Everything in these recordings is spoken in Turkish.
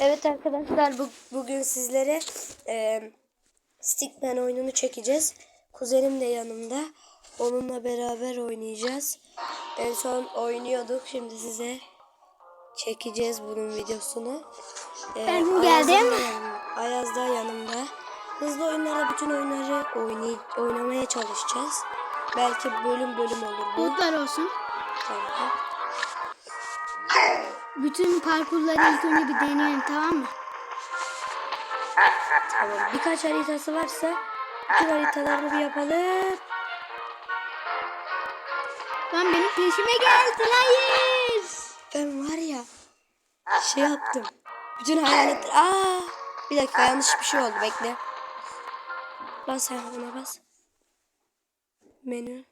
Evet arkadaşlar bu, bugün sizlere e, Stickman oyununu çekeceğiz. Kuzenim de yanımda. Onunla beraber oynayacağız. En son oynuyorduk. Şimdi size çekeceğiz bunun videosunu. E, Ben Ayaz geldim. Ayaz da yanımda. Hızlı oyunlarla bütün oyunları oynay oynamaya çalışacağız. Belki bölüm bölüm olur bu. Bulutlar olsun. Tamam. Bütün parkurları ilk önce bir deneyelim tamam mı? Tamam. Birkaç haritası varsa bütün haritalarını bir yapalım. Lan benim peşime geldi hayır. Ben var ya şey yaptım. Bütün hayaletler... Aa! Bir dakika yanlış bir şey oldu bekle. Bas ona bas. Menü.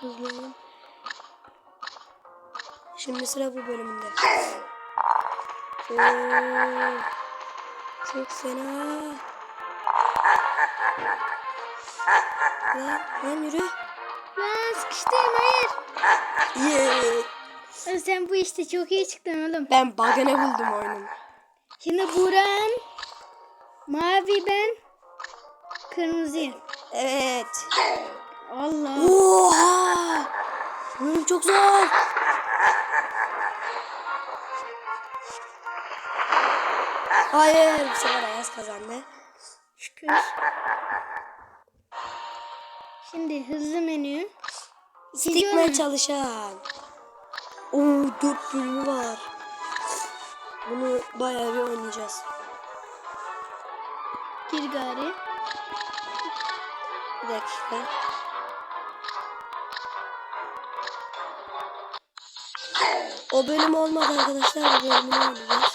Hızlı olun. Şimdi sıra bu bölümünde. Oo, çok fena. Lan, lan yürü. Lan sıkıştım hayır. Yeah. Lan Sen bu işte çok iyi çıktın oğlum. Ben bagane buldum oyunun. Şimdi Buran, mavi ben, kırmızı. Evet. Allah. Oha! Bölüm çok zor. Hayır, bu sefer Ayaz kazandı. Şükür. Şimdi hızlı menü. Oyun. çalışan. Oo, dört bölümü var. Bunu bayağı bir oynayacağız. Gir gari. Bir dakika. O bölüm olmadı arkadaşlar. Bu bölümünü oynayacağız.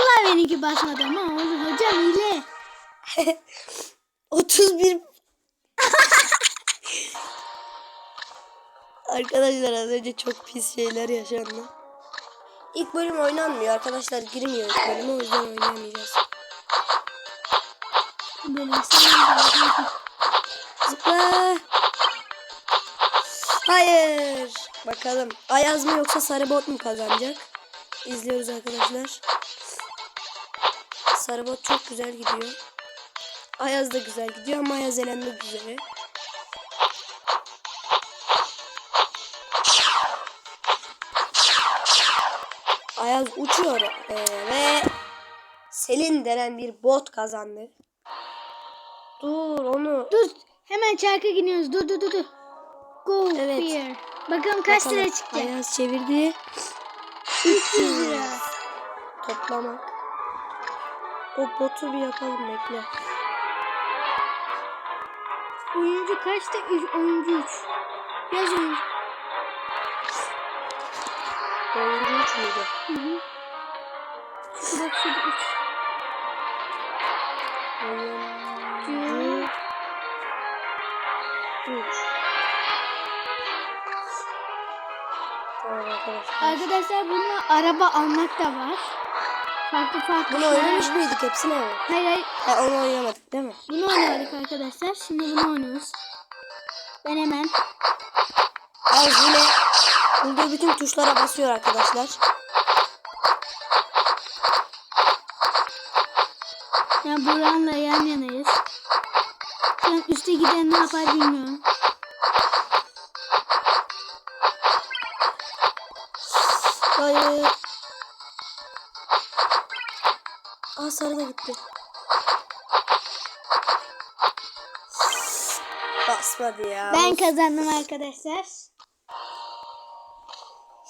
Vallahi benimki basmadı ama oğlum hocam hile. 31 Arkadaşlar az önce çok pis şeyler yaşandı. İlk bölüm oynanmıyor arkadaşlar girmiyor ilk bölüme o yüzden oynayamayacağız. Böyle sen Zıpla. Hayır. Bakalım Ayaz mı yoksa Sarı Bot mu kazanacak? İzliyoruz arkadaşlar. Sarı Bot çok güzel gidiyor. Ayaz da güzel gidiyor ama Ayaz elendi güzel. Ayaz uçuyor ee, ve Selin denen bir bot kazandı. Dur onu Dur hemen çarka gidiyoruz. Dur dur dur dur. Go Evet. here. Bakalım kaç Bakalım. lira çıkacak. Ayaz çevirdi. 300 lira. Toplamak. O botu bir yapalım bekle. Oyuncu kaçtı? Üç, oyuncu 3. Yaz oyuncu. Oyuncu 3 müydü? Hı hı. Şurada 3. Oyuncu 3. Tamam arkadaşlar. Arkadaşlar bununla araba almak da var. Farklı farklı Bunu oynamış mıydık hepsine mi? Hayır hayır. Ha, onu oynamadık değil mi? Bunu oynadık arkadaşlar. Şimdi bunu oynuyoruz. Ben hemen Ayaz yine bulduğu bütün tuşlara basıyor arkadaşlar. yani Burhan'la yan yanayız. Şu an üste giden ne yapar bilmiyorum. Hayır. Aa sarı da gitti. Basmadı ya. Ben kazandım arkadaşlar.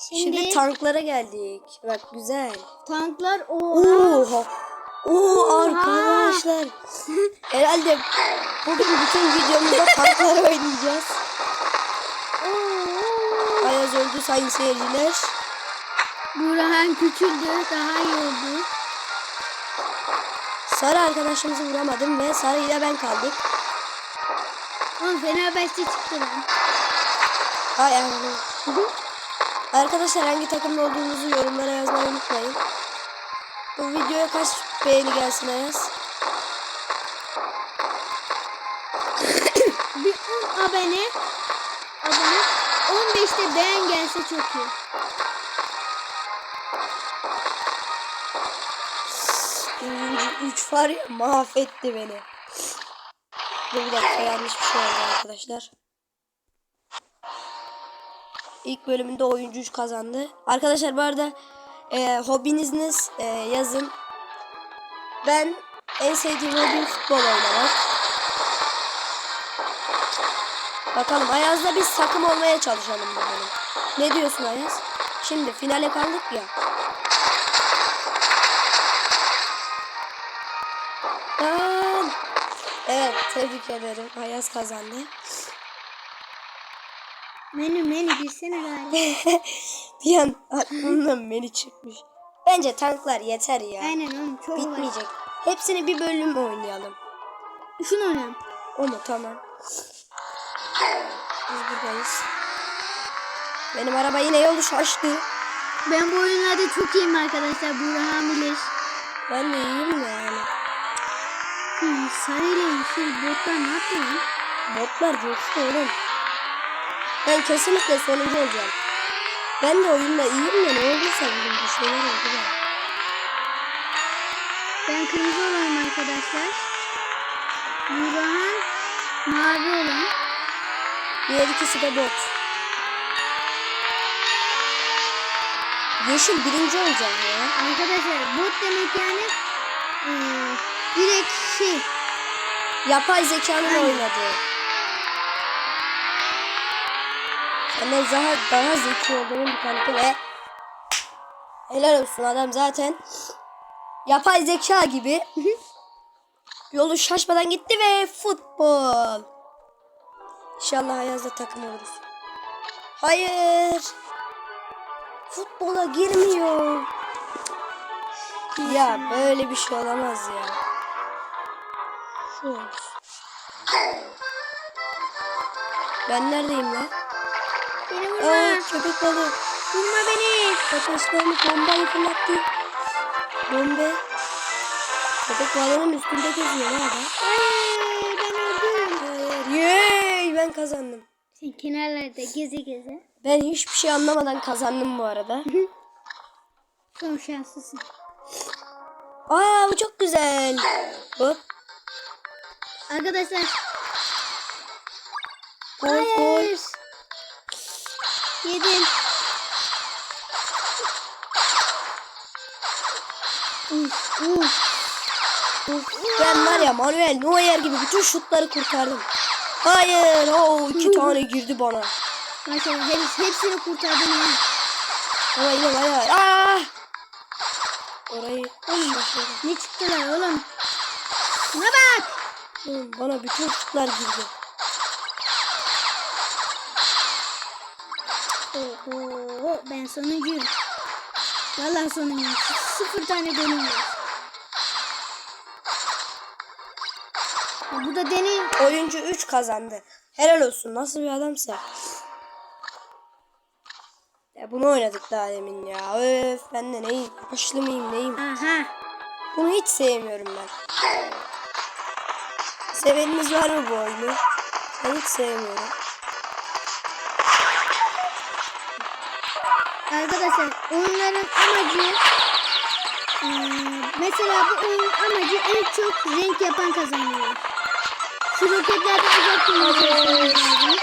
Şimdi, Şimdi tanklara geldik. Bak güzel. tanklar o. Oha. Oo arkadaşlar. Herhalde bugün bütün videomuzda tanklar oynayacağız. Ayaz öldü sayın seyirciler. Burhan küçüldü. Daha iyi oldu. Sarı arkadaşımızı vuramadım ve Sarı ile ben kaldık. Oğlum Fenerbahçe çıktı lan. Hay Allah. Arkadaşlar hangi takımda olduğunuzu yorumlara yazmayı unutmayın. Bu videoya kaç beğeni gelsin Ayaz? Bir 10 abone abone 15'te beğen gelse çok iyi. 3 var ya mahvetti beni. Dur bir dakika yanlış bir şey oldu arkadaşlar. İlk bölümünde oyuncu 3 kazandı. Arkadaşlar bu arada e, hobiniz e, yazın. Ben en sevdiğim hobim futbol oynamak. Bakalım Ayaz'la biz takım olmaya çalışalım bu bölüm. Ne diyorsun Ayaz? Şimdi finale kaldık ya. Tebrik ederim. Ayaz kazandı. Menü menü girsene gari. bir an aklımdan beni çıkmış. Bence tanklar yeter ya. Aynen oğlum çok var. Bitmeyecek. Hepsini bir bölüm oynayalım. Şunu oynayalım. O mu? Tamam. Biz buradayız. Benim araba yine yolu şaştı. Ben bu oyunlarda çok iyiyim arkadaşlar. Burhan bilir. Ben de iyiyim sarı ile yeşil botlar ne yapıyor lan? Botlar coştu oğlum. Ben kesinlikle sonuncu olacağım. Ben de oyunda iyiyim de ne olduysa bugün bir şeyler oldu da. Ben kırmızı olanım arkadaşlar. Burhan mavi olan. Diğer ikisi de bot. Yeşil birinci olacak ya. Arkadaşlar bot demek yani eee, direkt şey Yapay zekanın oynadığı. Senden daha, daha zeki olduğunun bir kanıtı ve helal olsun adam zaten yapay zeka gibi yolu şaşmadan gitti ve futbol. İnşallah Ayaz'da takım oluruz. Hayır. Futbola girmiyor. Ya böyle bir şey olamaz ya. Ben neredeyim lan? beni Aa, vurma. köpek balığı. Vurma beni. Ateşlerini bombayı fırlattı. Bombe. Köpek balığının üstünde geziyor ne adam? Hayır ben öldüm. Hayır. Yey ben kazandım. Sen kenarlarda geze geze. Ben hiçbir şey anlamadan kazandım bu arada. Çok şanslısın. Aa bu çok güzel. Hop. Arkadaşlar Gol gol. hayır. Yedim. Uf, uf. Ben var ya Manuel Neuer gibi bütün şutları kurtardım. Hayır. Oo, iki tane girdi bana. Maşallah hep, hepsini kurtardım ya. Ama yine ya. Aa! Orayı şaşırdım. Ne çıktılar oğlum? Şuna bak. Oğlum, Bana bütün şutlar girdi. Oho, ben sonuncuyum. Vallahi sonuncuyum. Sıfır tane. Ya Bu da deneyim. Oyuncu 3 kazandı. Helal olsun. Nasıl bir adamsa. Ya bunu oynadık daha demin ya. Öf ben de neyim? Başlı mıyım neyim? Aha. Bunu hiç sevmiyorum ben. Seveniniz var mı bu oyunu? Ben hiç sevmiyorum. Arkadaşlar oyunların amacı mesela bu oyunun amacı en çok renk yapan kazanıyor. Şu roketlerden uzak durmaya çalışmamız lazım.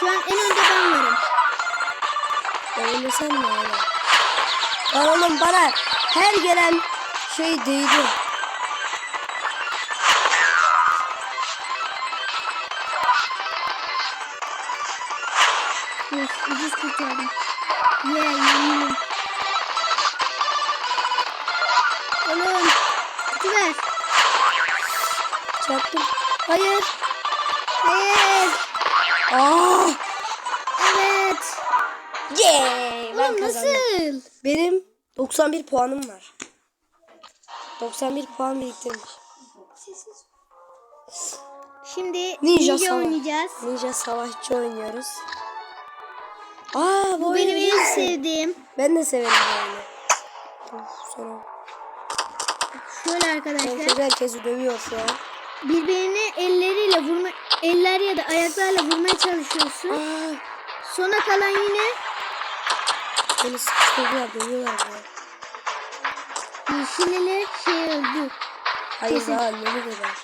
Şu an en önde ben varım. Öyle sen mi öyle? Lan oğlum bana her gelen şey değdi. Aa! Evet. Yay! Ben Oğlum kazandım. nasıl? Benim 91 puanım var. 91 puan biriktirmiş. Şimdi Ninja ninja, Savaş. oynayacağız. Ninja savaşçı oynuyoruz. Aa bu Bu benim en sevdiğim. Ben de severim bu oyunu. Of. Şöyle Herkes arkadaşlar. herkesi dövüyor şu an. Birbirini elleriyle vurma, eller ya da ayaklarla vurmaya çalışıyorsun. Aa, Sona kalan yine beni sıkıştırdılar dövüyorlar ya. Yeşilleri şey öldü. Hayır Kesin. daha yeni kadar.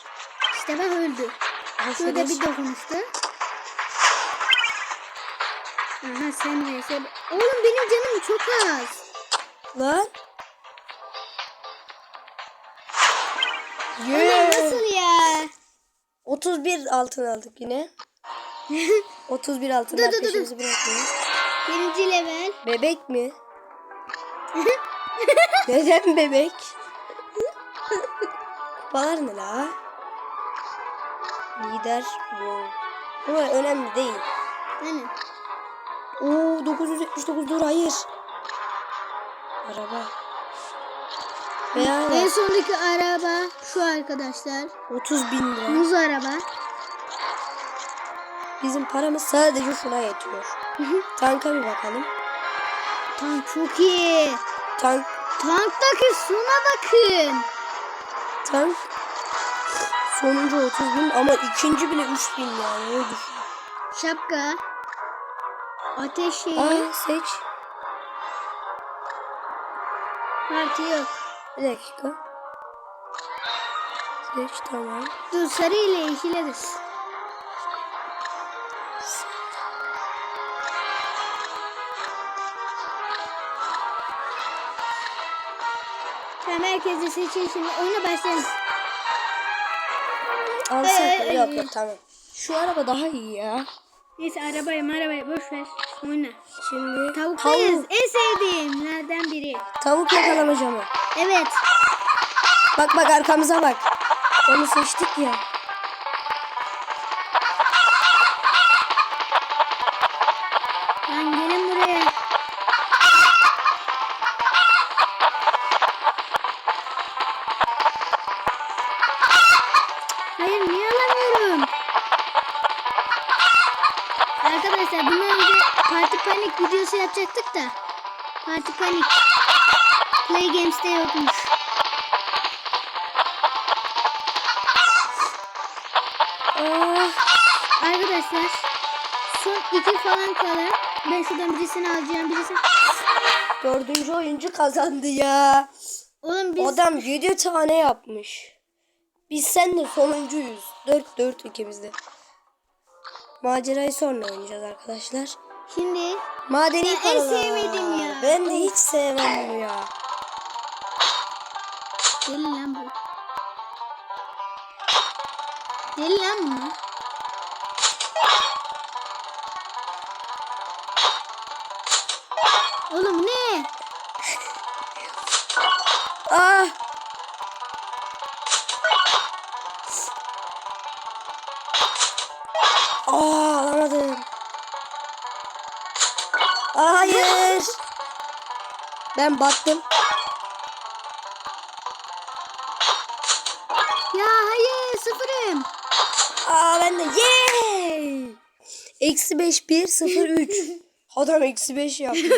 İşte bak öldü. Şurada bir dokunuştu. Aha sen neyse. Oğlum benim canım çok az. Lan. Yeah. nasıl ya? 31 altın aldık yine. 31 altın Dur, dur, peşimizi bırakmıyoruz. Birinci level. Bebek mi? Neden bebek? Kupalar ne la? Lider. Bu önemli değil. Aynen. Oo 979 dur hayır. Araba. Veya En sondaki araba şu arkadaşlar. 30 bin lira. Muz araba. Bizim paramız sadece şuna yetiyor. Tanka bir bakalım. Tank çok iyi. Tank, Tanktaki suna bakın. tank sonuncu 30 bin ama ikinci bile 3 bin yani öyle düşün. Şapka. Ateş şeyi. Aa seç. Parti yok. Bir dakika. Seç tamam. Dur sarı ile yeşile düz. Tamam herkes de seçin şimdi oyuna başlayalım. Alsak ay, Yok yok tamam. Şu araba daha iyi ya. Neyse arabayı arabayı boş ver. Oyna. Şimdi tavuk, En sevdiğimlerden biri. tavuk yakalamaca mı? Evet. Bak bak arkamıza bak. Onu seçtik ya. Lan gelin buraya. Hayır niye alamıyorum? Arkadaşlar bundan önce Parti Panik videosu yapacaktık da. Parti Panik. Play Games'te yokmuş. Aa, Arkadaşlar son iki falan kala ben şuradan birisini alacağım birisini. dördüncü oyuncu kazandı ya. Oğlum biz Adam 7 tane yapmış. Biz sen de sonuncuyuz. 4-4 ikimiz de. Macerayı sonra oynayacağız arkadaşlar. şimdi Madeni Ya en sevmediğim ya. Ben de hiç sevmem bunu ya. Deli lan bu. Deli lan bu. Oğlum ne? Ah! Aa, alamadım. Hayır. Ben battım. Eksi 5 1 0 3. Adam eksi 5 yapmış.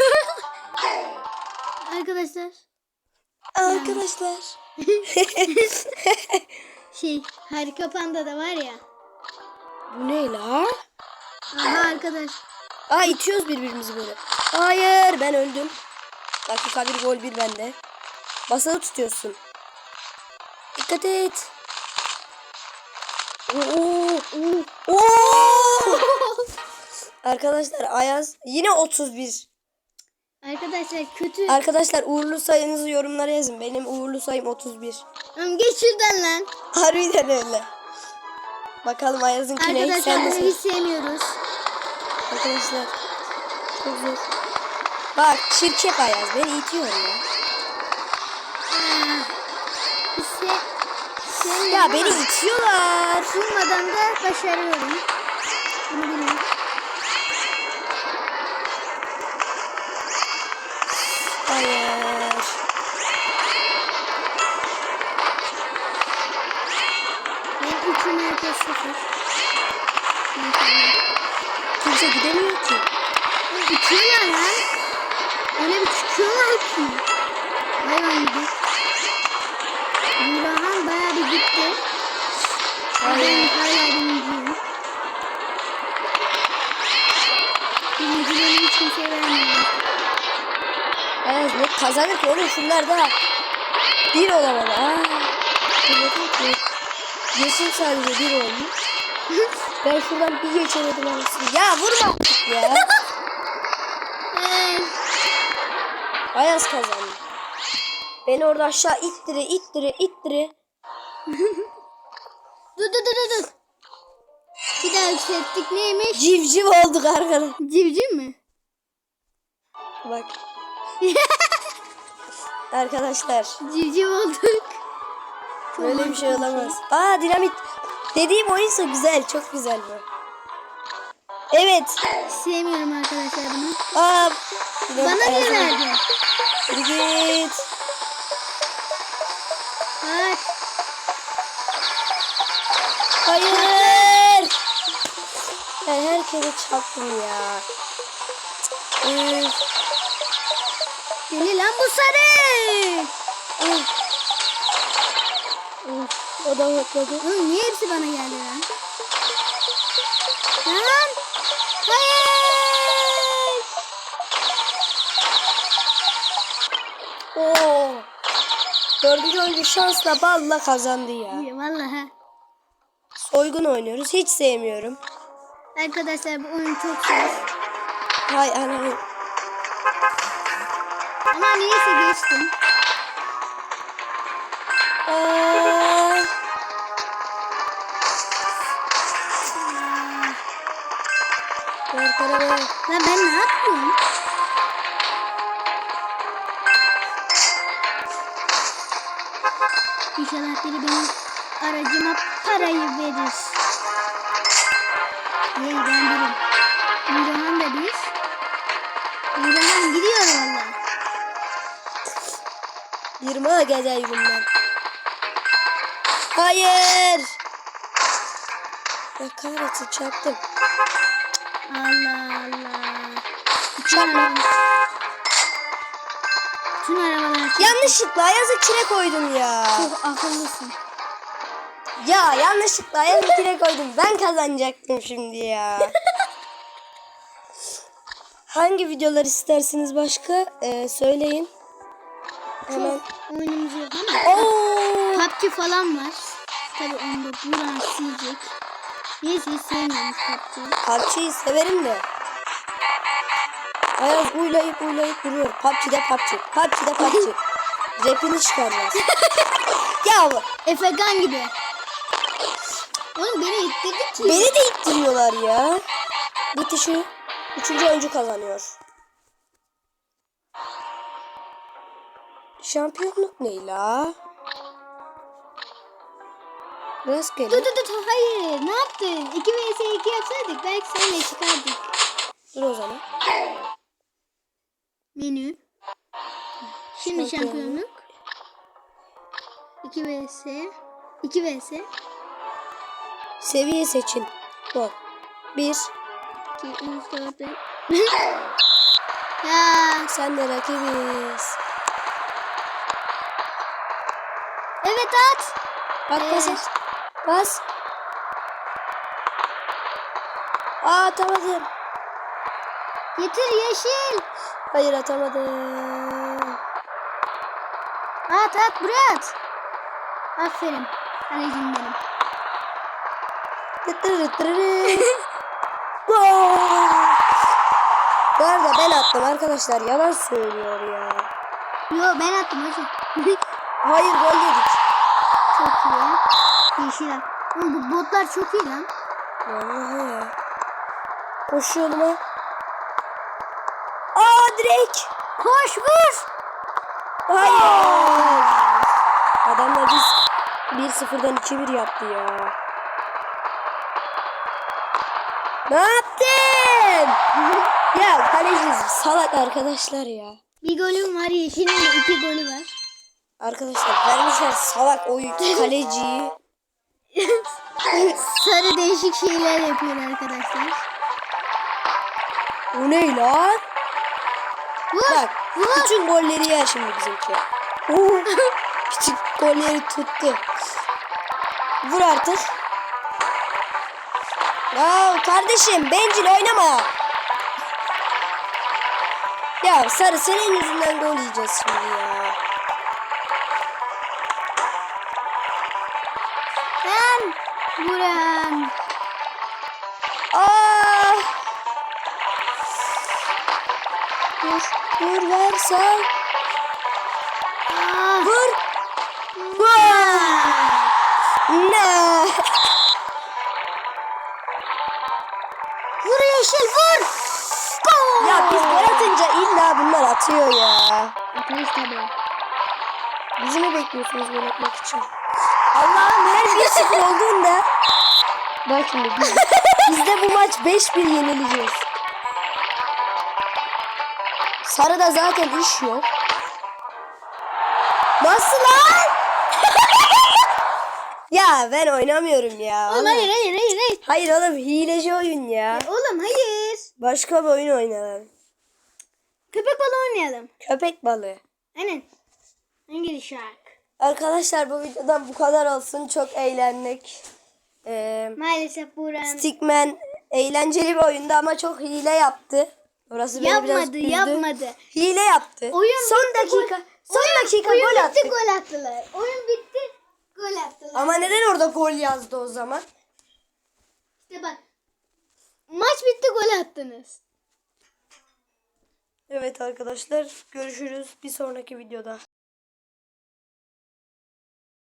Arkadaşlar Arkadaşlar. şey harika panda da var ya. Bu ne la? Aha arkadaş. Aa itiyoruz birbirimizi böyle. Hayır ben öldüm. Dakika bir gol bir bende. Basılı tutuyorsun. Dikkat et. Oo. Arkadaşlar Ayaz yine 31. Arkadaşlar kötü. Arkadaşlar uğurlu sayınızı yorumlara yazın. Benim uğurlu sayım 31. Oğlum geç şuradan lan. Harbiden öyle. Bakalım Ayaz'ınki ne? Arkadaşlar bunu hiç sevmiyoruz. Arkadaşlar çok zor. Bak çirkef Ayaz beni itiyor ya. Se sevmiyorum Ya beni itiyorlar. Durmadan da başarıyorum. Bunu bilin. Hayır. Ben üçün herkes sıfır. Kimse gidemiyor gitti. Ben hala birinciyim. Birinciliğimi hiç kimseye vermiyorum. Ayaz ne kazanır ki oğlum şunlar da. Bir olamadı. Aa. Anladım ki. Yeşil sadece bir olmuş. Ben şuradan bir geçemedim anasını. Ya vurma artık ya. Ayaz kazandı. Beni orada aşağı ittire ittire ittire. dur dur dur dur. Bir daha yükselttik neymiş? Civciv olduk arkadaş. Civciv mi? Bak. Arkadaşlar Civciv olduk. böyle bir şey olamaz. Aa dinamit. Dediğim oyunsa güzel. Çok güzel bu. Evet. Sevmiyorum arkadaşlar bunu. Aa, Bana ne Ayaz'a- verdi? Hadi git. Hayır. Ben herkese çarptım ya. Üf. Deli lan bu sarı. Üf. O da hopladı. Oğlum niye hepsi bana geldi lan? Lan. Hayır. Oo. Dördüncü oyuncu şansla balla kazandı ya. Vallahi. Soygun oynuyoruz. Hiç sevmiyorum. Arkadaşlar bu oyun çok zor. Hay anam. Ama neyse geçtim. Aa. Ver para ver. Lan ben ne yapıyorum? İnşallah biri benim aracıma parayı verir. Hey ben birim. Nurhan da bir. Nurhan gidiyor valla. 20 gece bundan. Hayır. Ya kahretsin çarptım. Allah Allah. Çarpma. Tüm arabalar Yanlışlıkla Ayaz'ı kire koydum ya. çok akıllısın. Ya yanlışlıkla kire koydum. Ben kazanacaktım şimdi ya. Hangi videolar istersiniz başka? Ee, söyleyin. Hemen. Oyunumuz yok ama. Oo. PUBG falan var. Tabi onda Buran silecek. Neyse hiç sevmiyormuş PUBG. PUBG'yi severim de. Ayaz uylayıp uylayıp duruyor. PUBG'de PUBG. PUBG'de PUBG. Rapini çıkaracağız. ya bu- Efekan gibi. Oğlum beni ittirdi ki. beni de ittiriyorlar ya. Gitti şu. Üçüncü oyuncu kazanıyor. Şampiyonluk ne la? Rastgele. Dur dur dur hayır ne yaptın? 2 vs 2 yapsaydık belki senle çıkardık. Dur o zaman. Menü. Şimdi Şampiyonluk. şampiyonluk. 2 vs 2 vs Seviye seçin. Bak. Bir. 2 3 4 5 Ya Sen de rakibiz. evet at. Bak bas Evet. et. Bas. Aa atamadım. Getir yeşil. Hayır atamadım. At at buraya at. Aferin. Kalecim benim. Bu arada ben attım arkadaşlar. Yalan söylüyor ya. Yo ben attım hocam. Hayır gol dedik. çok iyi. Yeşil at. Oğlum bu botlar çok iyi lan. Vallahi ya. Koşuyorum ha. Aa direkt. Koş vur. Hayır. Adamlar biz 1-0'dan 2-1 yaptı ya. Ne yaptın? ya kaleci salak arkadaşlar ya. Bir golüm var yeşilin de iki golü var. Arkadaşlar vermişler salak o kaleciyi. Sarı değişik şeyler yapıyor arkadaşlar. Bu ne lan? Vur. Bak Vur. bütün golleri yer şimdi bizimki. Küçük golleri tuttu. Vur artık. Wow kardeşim bencil oynama. Ya sarı senin yüzünden gol yiyeceğiz şimdi ya. Ben buran. Ah. Vur, vur versen. Ah! Vur. Vur. No. Yeşil vur. Gol. Ya biz gol atınca illa bunlar atıyor ya. Atarız tabii. Bizi mi bekliyorsunuz gol atmak için? Allah'ım her 1-0 olduğunda Bak şimdi biz, biz de bu maç 5-1 yenileceğiz. Sarıda zaten iş yok. Nasıl lan? Ya ben oynamıyorum ya. Oğlum hayır hayır hayır hayır. Hayır oğlum hileci oyun ya. Oğlum hayır. Başka bir oyun oynayalım. Köpek balığı oynayalım. Köpek balığı. Aynen. Hangi şarkı? Arkadaşlar bu videodan bu kadar olsun. Çok eğlendik. Ee, Maalesef Buran Stickman eğlenceli bir oyundu ama çok hile yaptı. Orası beni biraz yapmadı üzdü. yapmadı. Hile yaptı. Oyun son bitti, dakika. gol- son oyun- dakika oyun gol bitti gol attılar. Oyun bitti gol attılar. Ama neden orada gol yazdı o zaman? İşte bak. Maç bitti gol attınız. Evet arkadaşlar görüşürüz bir sonraki videoda.